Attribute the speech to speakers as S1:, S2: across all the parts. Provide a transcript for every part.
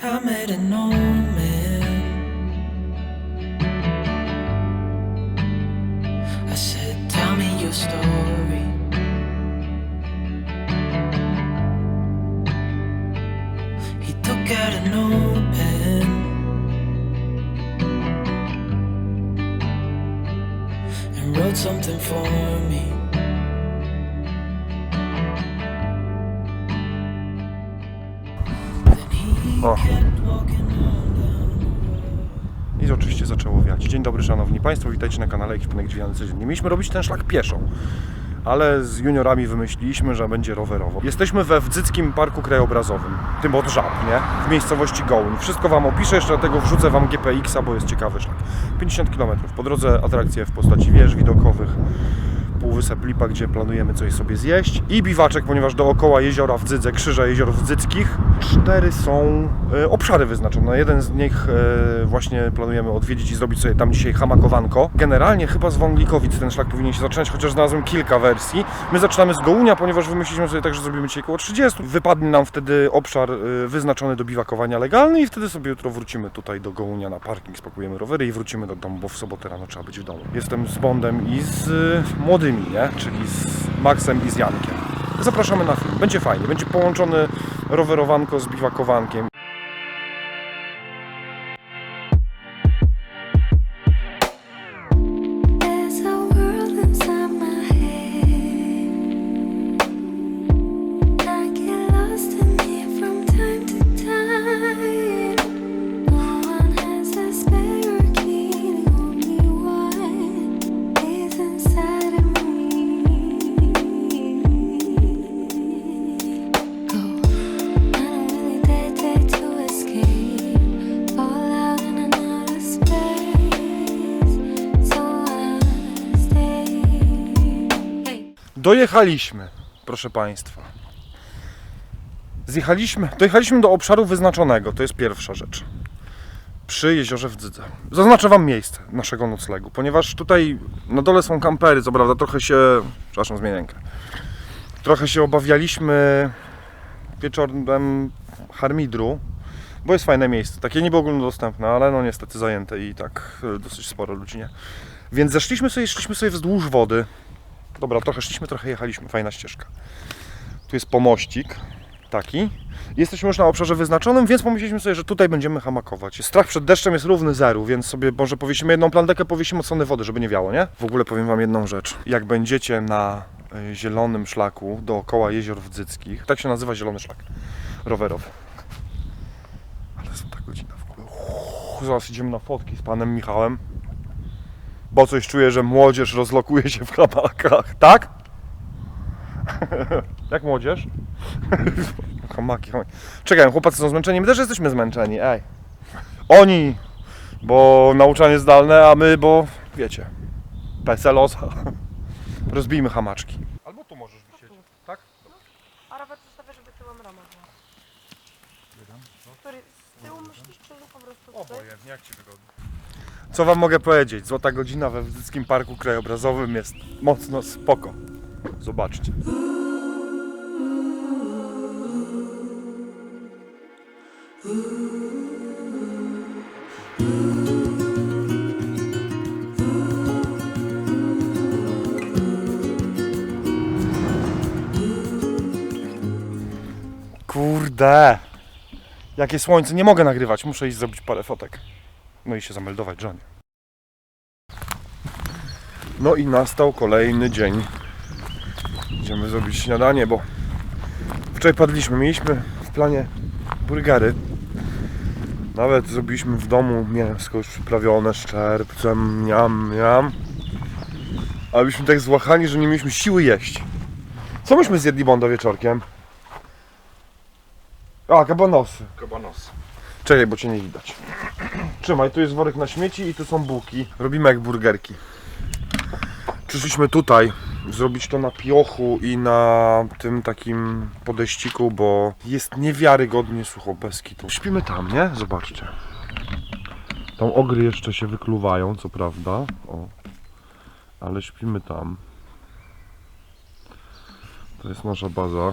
S1: I made it known.
S2: O. I oczywiście zaczęło wiać. Dzień dobry Szanowni Państwo, witajcie na kanale Ekwipunek Drzwiany Codziennie. Mieliśmy robić ten szlak pieszą, ale z juniorami wymyśliliśmy, że będzie rowerowo. Jesteśmy we Wdzyckim Parku Krajobrazowym, tym od Żab, nie? W miejscowości Gołuń. Wszystko Wam opiszę, jeszcze dlatego wrzucę Wam GPX-a, bo jest ciekawy szlak. 50 km. Po drodze atrakcje w postaci wież widokowych, Półwysep Lipa, gdzie planujemy coś sobie zjeść i biwaczek, ponieważ dookoła jeziora Wdzydze, krzyża jezior Wdzyckich, cztery są e, obszary wyznaczone. Jeden z nich e, właśnie planujemy odwiedzić i zrobić sobie tam dzisiaj hamakowanko. Generalnie chyba z Wąglikowic ten szlak powinien się zaczynać, chociaż znalazłem kilka wersji. My zaczynamy z Gołunia, ponieważ wymyśliliśmy sobie tak, że zrobimy dzisiaj około 30. Wypadnie nam wtedy obszar e, wyznaczony do biwakowania legalny i wtedy sobie jutro wrócimy tutaj do Gołunia na parking, spakujemy rowery i wrócimy do domu, bo w sobotę rano trzeba być w domu. Jestem z Bondem i z e, młodymi, nie? Czyli z Maxem i z Jankiem. Zapraszamy na film. Będzie fajnie. Będzie połączony rowerowanko z biwakowankiem. Dojechaliśmy, proszę Państwa. Zjechaliśmy, dojechaliśmy do obszaru wyznaczonego, to jest pierwsza rzecz. Przy jeziorze Wdzydze. Zaznaczę Wam miejsce naszego noclegu, ponieważ tutaj na dole są kampery, co prawda trochę się, przepraszam, zmienię rękę. Trochę się obawialiśmy wieczorem harmidru, bo jest fajne miejsce, takie niby ogólnodostępne, ale no niestety zajęte i tak e, dosyć sporo ludzi nie. Więc zeszliśmy sobie, szliśmy sobie wzdłuż wody, Dobra, trochę szliśmy, trochę jechaliśmy. Fajna ścieżka. Tu jest pomościk. Taki. Jesteśmy już na obszarze wyznaczonym, więc pomyśleliśmy sobie, że tutaj będziemy hamakować. Strach przed deszczem jest równy zeru, więc sobie może powiesimy jedną plandekę, powiesimy od strony wody, żeby nie wiało, nie? W ogóle powiem Wam jedną rzecz. Jak będziecie na y, zielonym szlaku dookoła jezior Wdzyckich, tak się nazywa zielony szlak rowerowy. Ale jest ta godzina w ogóle. Uff, zaraz idziemy na fotki z panem Michałem bo coś czuję, że młodzież rozlokuje się w hamakach, tak? Jak młodzież? Hamaki, hamaki. Czekaj, chłopacy są zmęczeni, my też jesteśmy zmęczeni, ej. Oni, bo nauczanie zdalne, a my, bo wiecie, PSL-osa. Rozbijmy hamaczki. Albo tu możesz wisieć, tak?
S3: A rower zostawię, żeby tyłem rama była. Który z tyłu myślisz, czy po prostu tutaj?
S2: Obojętnie, jak Ci wygodnie. Co Wam mogę powiedzieć? Złota godzina we Wzyckim Parku Krajobrazowym jest mocno spoko. Zobaczcie. Kurde! Jakie słońce, nie mogę nagrywać, muszę iść zrobić parę fotek. No i się zameldować żonie. No i nastał kolejny dzień. Idziemy zrobić śniadanie, bo wczoraj padliśmy. Mieliśmy w planie burgery. Nawet zrobiliśmy w domu mięsko już przyprawione z czerwcem, miam, miam. Ale byliśmy tak złachani, że nie mieliśmy siły jeść. Co myśmy zjedli Bondo wieczorkiem? A, kabanosy.
S4: Kabanos.
S2: Czekaj, bo cię nie widać. Trzymaj, tu jest worek na śmieci i tu są bułki. Robimy jak burgerki. Przyszliśmy tutaj zrobić to na piochu i na tym takim podejściku, bo jest niewiarygodnie sucho bez kitu. Śpimy tam, nie? Zobaczcie. Tam ogry jeszcze się wykluwają, co prawda. O. Ale śpimy tam. To jest nasza baza.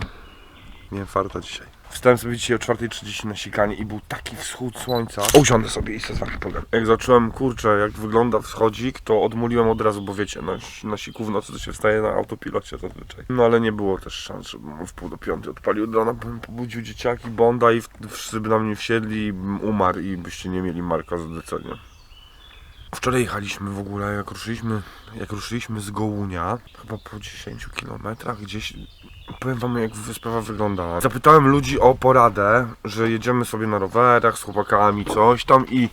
S2: Nie farta dzisiaj. Wstałem sobie dzisiaj o 4.30 na sikanie i był taki wschód słońca. Usiądę sobie i sobie z wami. Jak zacząłem, kurczę, jak wygląda wschodzik, to odmuliłem od razu, bo wiecie, na, na siku w nocy to się wstaje na autopilocie zazwyczaj. No ale nie było też szans, żebym w pół do piątej odpalił drona, bym pobudził dzieciaki, Bonda i wszyscy by na mnie wsiedli i bym umarł i byście nie mieli Marka za decenie. Wczoraj jechaliśmy w ogóle, jak ruszyliśmy, jak ruszyliśmy z Gołunia, chyba po 10 kilometrach gdzieś, powiem wam jak sprawa wygląda. Zapytałem ludzi o poradę, że jedziemy sobie na rowerach z chłopakami, coś tam i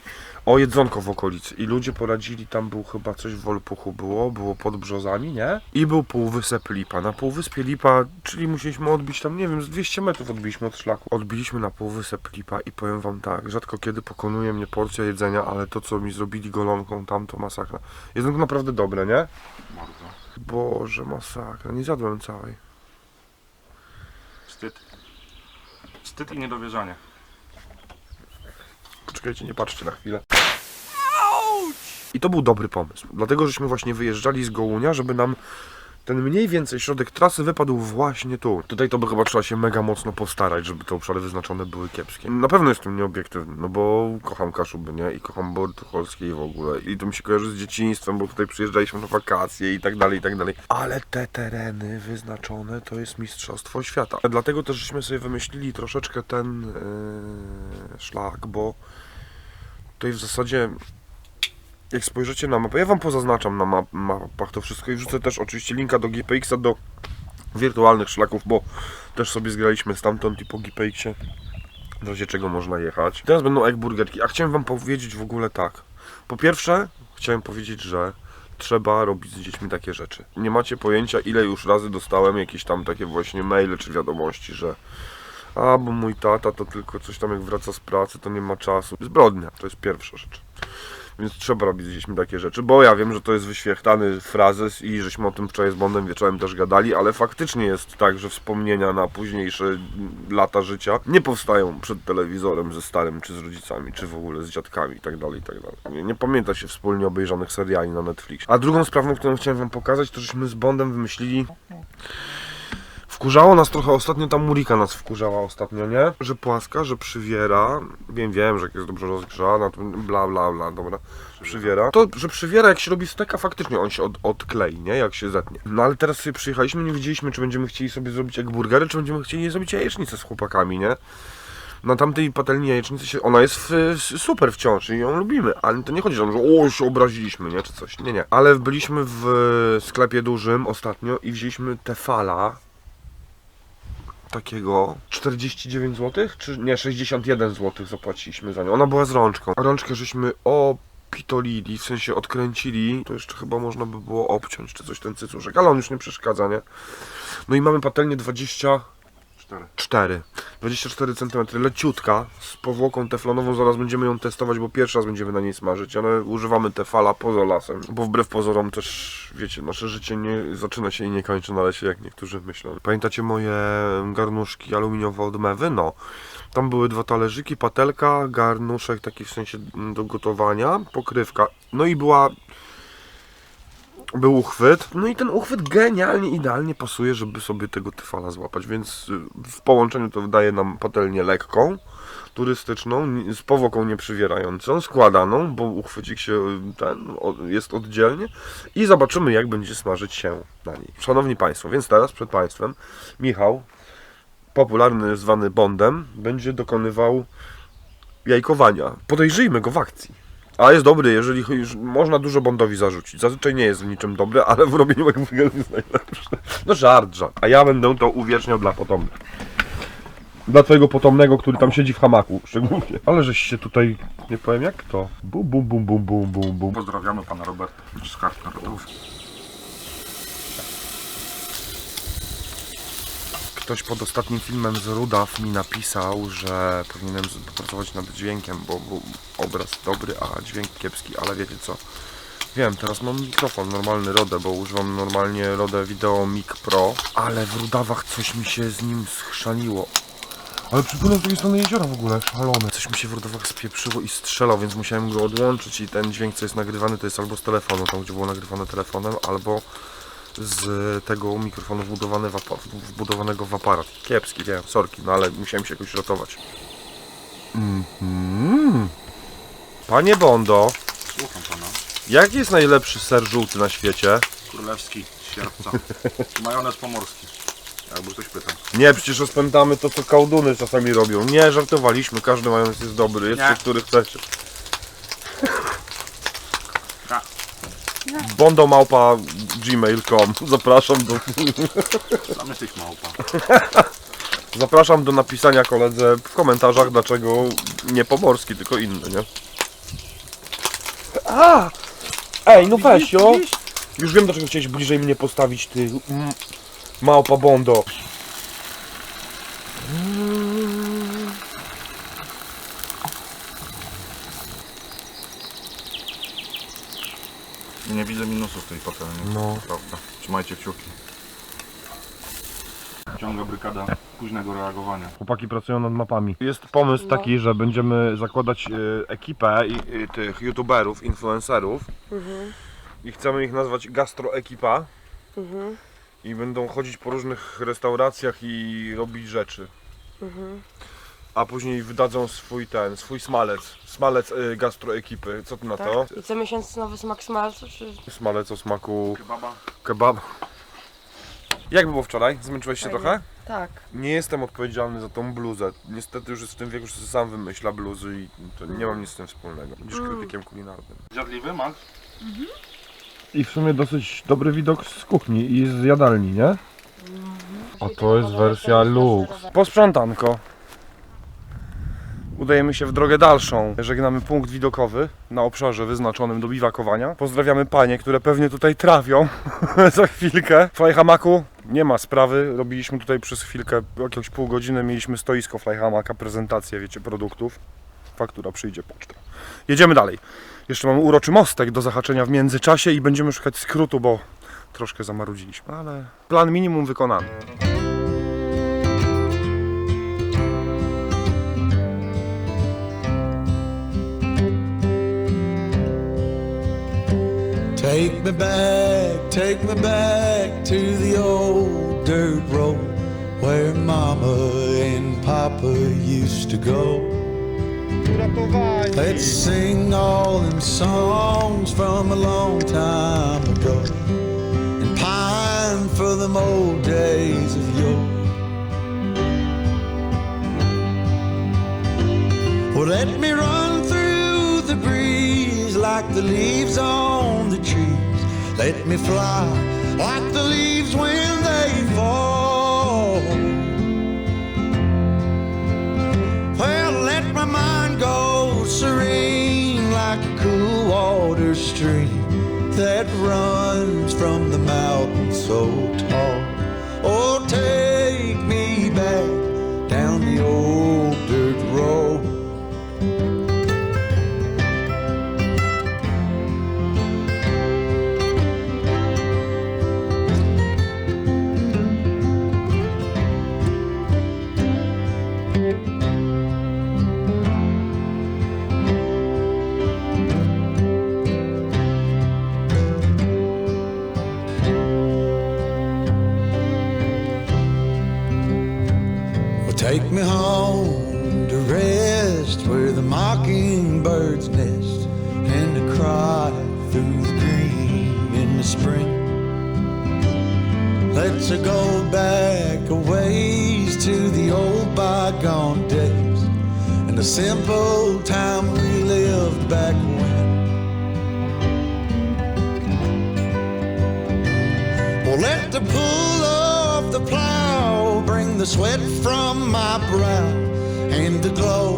S2: o jedzonko w okolicy. I ludzie poradzili, tam był chyba coś w Wolpuchu było, było pod brzozami, nie? I był półwysep Lipa. Na półwyspie Lipa, czyli musieliśmy odbić tam, nie wiem, z 200 metrów odbiliśmy od szlaku. Odbiliśmy na półwysep Lipa i powiem wam tak, rzadko kiedy pokonuje mnie porcja jedzenia, ale to co mi zrobili golonką tam to masakra. Jedzonko naprawdę dobre, nie?
S4: Bardzo.
S2: Boże, masakra, nie zjadłem całej.
S4: Wstyd. Wstyd i niedowierzanie.
S2: Poczekajcie, nie patrzcie na chwilę. I to był dobry pomysł, dlatego żeśmy właśnie wyjeżdżali z Gołunia, żeby nam ten mniej więcej środek trasy wypadł właśnie tu. Tutaj to by chyba trzeba się mega mocno postarać, żeby te obszary wyznaczone były kiepskie. Na pewno jestem nieobiektywny, no bo kocham Kaszuby, nie? I kocham Bord Tucholskie i w ogóle. I to mi się kojarzy z dzieciństwem, bo tutaj przyjeżdżaliśmy na wakacje i tak dalej, i tak dalej. Ale te tereny wyznaczone to jest mistrzostwo świata. Dlatego też żeśmy sobie wymyślili troszeczkę ten yy, szlak, bo tutaj w zasadzie jak spojrzycie na mapę, ja wam pozaznaczam na map, mapach to wszystko i wrzucę też oczywiście linka do GPX-a do wirtualnych szlaków, bo też sobie zgraliśmy stamtąd i po GPX-ie w razie czego można jechać. Teraz będą egg-burgerki, a chciałem wam powiedzieć w ogóle tak. Po pierwsze, chciałem powiedzieć, że trzeba robić z dziećmi takie rzeczy. Nie macie pojęcia, ile już razy dostałem jakieś tam takie właśnie maile czy wiadomości, że a, bo mój tata to tylko coś tam jak wraca z pracy, to nie ma czasu. Zbrodnia, to jest pierwsza rzecz. Więc trzeba robić z dziećmi takie rzeczy, bo ja wiem, że to jest wyświechtany frazes i żeśmy o tym wczoraj z Bondem wieczorem też gadali, ale faktycznie jest tak, że wspomnienia na późniejsze lata życia nie powstają przed telewizorem ze starym, czy z rodzicami, czy w ogóle z dziadkami i tak dalej, i tak dalej. Nie, pamięta się wspólnie obejrzanych seriali na Netflix. A drugą sprawą, którą chciałem wam pokazać, to żeśmy z Bondem wymyślili Wkurzało nas trochę ostatnio, ta Murika nas wkurzała ostatnio, nie? Że płaska, że przywiera. Wiem, wiem, że jak jest dobrze rozgrzana, to bla bla bla, dobra. Przywiera. To, że przywiera, jak się robi steka, faktycznie on się od, odklei, nie? Jak się zetnie. No ale teraz sobie przyjechaliśmy, nie wiedzieliśmy, czy będziemy chcieli sobie zrobić jak burgery, czy będziemy chcieli zrobić jajecznicę z chłopakami, nie? Na tamtej patelni jajecznicy się, ona jest w, super wciąż i ją lubimy, ale to nie chodzi o to, że o, się obraziliśmy, nie, czy coś, nie, nie. Ale byliśmy w sklepie dużym ostatnio i wzięliśmy Tefala, takiego 49 zł, czy nie, 61 zł zapłaciliśmy za nią. Ona była z rączką. Rączkę żeśmy opitolili, w sensie odkręcili, to jeszcze chyba można by było obciąć, czy coś ten cycuszek, ale on już nie przeszkadza, nie? No i mamy patelnię 20
S4: Cztery.
S2: 4. 24 cm, leciutka, z powłoką teflonową, zaraz będziemy ją testować, bo pierwszy raz będziemy na niej smażyć, ale używamy tefala poza lasem, bo wbrew pozorom też, wiecie, nasze życie nie zaczyna się i nie kończy na lesie, jak niektórzy myślą. Pamiętacie moje garnuszki aluminiowe od mewy? No. Tam były dwa talerzyki, patelka, garnuszek taki w sensie do gotowania, pokrywka, no i była był uchwyt. No i ten uchwyt genialnie, idealnie pasuje, żeby sobie tego tyfala złapać, więc y, w połączeniu to wydaje nam patelnię lekką, turystyczną, z powłoką nieprzywierającą, składaną, bo uchwycik się y, ten jest oddzielnie i zobaczymy jak będzie smażyć się na niej. Szanowni Państwo, więc teraz przed Państwem Michał, popularny zwany Bondem, będzie dokonywał jajkowania. Podejrzyjmy go w akcji. A jest dobry, jeżeli można dużo Bondowi zarzucić. Zazwyczaj nie jest w niczym dobry, ale w robieniu hamburgerów jest najlepszy. No żart, żart. A ja będę to uwieczniał dla potomnych. Dla twojego potomnego, który tam siedzi w hamaku szczególnie. Ale żeś się tutaj, nie powiem jak to. Bum, bum, bum, bum, bum, bum, bum.
S4: Pozdrawiamy pana Roberta z kart narodowych.
S2: Ktoś pod ostatnim filmem z Rudaw mi napisał, że powinienem popracować nad dźwiękiem, bo był obraz dobry, a dźwięk kiepski, ale wiecie co? Wiem, teraz mam mikrofon, normalny Rode, bo używam normalnie Rode Video Mic Pro, ale w Rudawach coś mi się z nim schrzaniło. Ale przypłynął z drugiej strony jeziora w ogóle, szalone. Coś mi się w Rudawach spieprzyło i strzelał, więc musiałem go odłączyć i ten dźwięk, co jest nagrywany, to jest albo z telefonu, tam gdzie było nagrywane telefonem, albo z tego mikrofonu wbudowany w wbudowanego w aparat. Kiepski, wiem, sorki, no ale musiałem się jakoś ratować. Mhm. Panie Bondo,
S4: Słucham pana.
S2: jaki jest najlepszy ser żółty na świecie?
S4: Królewski, sierpca. Majonez pomorski. Jakby ktoś pytał.
S2: Nie, przecież rozpętamy to, co kałduny czasami robią. Nie, żartowaliśmy, każdy majonez jest dobry, jest
S4: Nie.
S2: ten, który chcecie.
S4: Ja.
S2: Bondo małpa gmail.com Zapraszam do,
S4: Sam jesteś małpa.
S2: zapraszam do napisania koledze w komentarzach, dlaczego nie pomorski, tylko inny, nie? A! Ej, no weź, jo! Już wiem, dlaczego chciałeś bliżej mnie postawić, ty małpa Bondo.
S4: Nie widzę minusów tej patelni.
S2: No.
S4: Prawda. Trzymajcie kciuki. Ciąga brykada późnego reagowania.
S2: Chłopaki pracują nad mapami. Jest pomysł taki, że będziemy zakładać e, ekipę i, i tych youtuberów, influencerów i chcemy ich nazwać gastroekipa i będą chodzić po różnych restauracjach i robić rzeczy. A później wydadzą swój ten, swój smalec, smalec y, gastroekipy. Co ty na to?
S3: I co miesiąc nowy smak smalcu, czy...
S2: Smalec o smaku
S4: Kebaba.
S2: kebab. Jak było wczoraj? Zmęczyłeś się
S3: Fajnie.
S2: trochę?
S3: Tak.
S2: Nie jestem odpowiedzialny za tą bluzę. Niestety już jest w tym wieku, że sobie sam wymyśla bluzy i to nie mam nic z tym wspólnego. Będziesz krytykiem kulinarnym.
S4: Zjadliwy, Max?
S2: I w sumie dosyć dobry widok z kuchni i z jadalni, nie? A to jest wersja lux. Posprzątanko. Udajemy się w drogę dalszą. Żegnamy punkt widokowy na obszarze wyznaczonym do biwakowania. Pozdrawiamy panie, które pewnie tutaj trawią za chwilkę. Flyhamaku nie ma sprawy. Robiliśmy tutaj przez chwilkę, jakieś pół godziny, mieliśmy stoisko Flyhamaka, prezentację, wiecie, produktów. Faktura przyjdzie pocztą. Jedziemy dalej. Jeszcze mamy uroczy mostek do zahaczenia w międzyczasie i będziemy szukać skrótu, bo troszkę zamarudziliśmy, ale plan minimum wykonany.
S5: Take me back, take me back to the old dirt road where Mama and Papa used to go. Let's sing all them songs from a long time ago and pine for them old days of yore. Well, let me run through the breeze like the leaves on the trees. Let me fly like the leaves when they fall. Well, let my mind go serene like a cool water stream that runs from the mountain so oh, bygone days and the simple time we lived back when. Well, let the pull of the plow bring the sweat from my brow, and the glow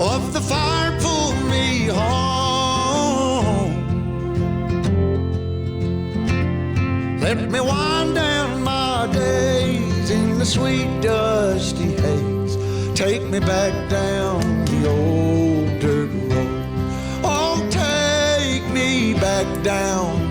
S5: of the fire pull me home. Let me wind down my days in the sweet haze. Take me back down the old dirt road. Oh, take me back down